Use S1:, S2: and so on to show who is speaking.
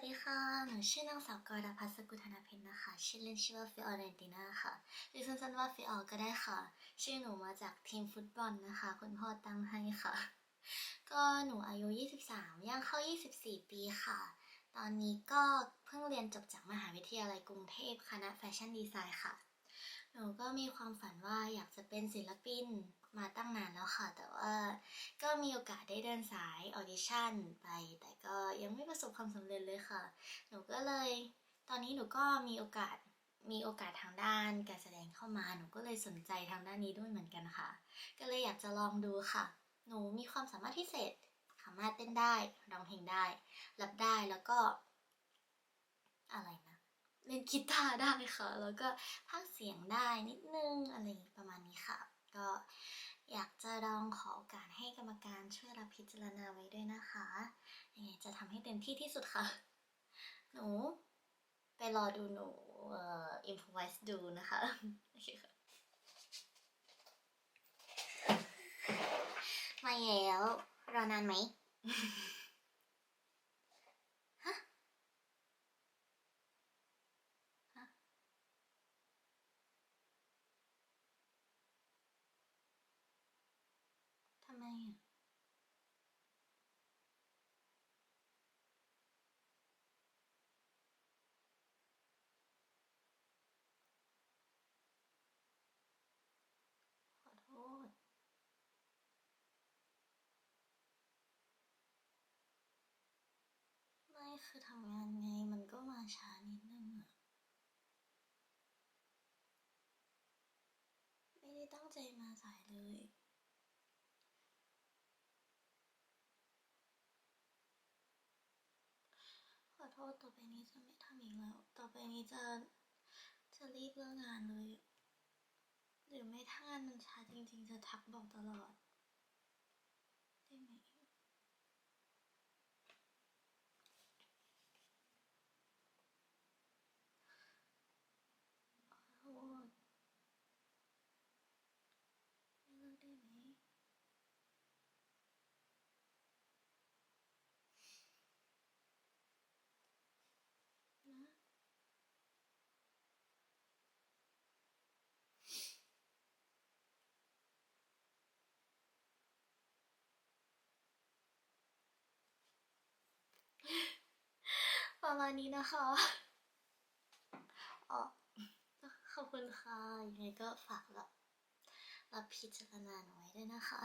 S1: วัสดีค่ะ หนูชื่อนางสาวกรดาพัสกุธนาเพนนะคะ ชื่อเล่นชื่อว่าฟิออเรนติน่าค่ะหรือสั้นๆว่าฟิออก็ได้ค่ะ ชื่อหนูมาจากทีมฟุตบอลนะคะ คุณพ่อตั้งให้ค่ะ ก็หนูอายุ 23 ย่างเข้า 24 ปีค่ะ ตอนนี้ก็เพิ่งเรียนจบจากมหาวิทยาลัยกรุงเทพคณะแฟชั่นดีไซน์ค่ะ นูก็มีความฝันว่าอยากจะเป็นศิลปินมาตั้งนานแล้วค่ะ แต่ว่าก็มีโอกาสได้เดินสายออดิชั่นไป แต่ก็ยังไม่ประสบความสำเร็จเลยค่ะ หนูก็เลย ตอนนี้หนูก็มีโอกาสมีโอกาสทางด้านการแสดงเข้ามา หนูก็เลยสนใจทางด้านนี้ด้วยเหมือนกันค่ะ ก็เลยอยากจะลองดูค่ะ หนูมีความสามารถพิเศษ สามารถเต้นได้ ร้องเพลงได้ รับได้แล้วก็อะไรนะ เล่นกีตาร์ได้ค่ะ แล้วก็พากเสียงได้นิดนึงอะไรประมาณนี้ค่ะ ก็อยากจะลองขอโอกาสให้กรรมการช่วยรับพิจารณาไว้ด้วยนะคะยังไงจะทำให้เต็มที่ที่สุดค่ะ หนู ไปรอดูหนูเอ่อ improvise ดูนะคะโอเคค่ะมาแล้วรอนานไหม ฮะ ฮะ ทำไมอะ ขอโทษ ไม่ คือทำงานไงมันก็มาช้านิดนึงอะไม่ได้ตั้งใจมาสายเลย ขอโทษต่อไปนี้จะไม่ทำอีกแล้ว ต่อไปนี้จะจะรีบเลิกงานเลย หรือไม่ถ้างานมันช้าจริงๆ จะทักบอกตลอด ได้ไหม ขอโทษไม่เลิกได้ไหม นะ ประมาณนี้นะคะอ๋อขอบคุณค่ะ ยังไงก็ฝากรับรับพิจารณาหนูไว้ด้วยนะคะ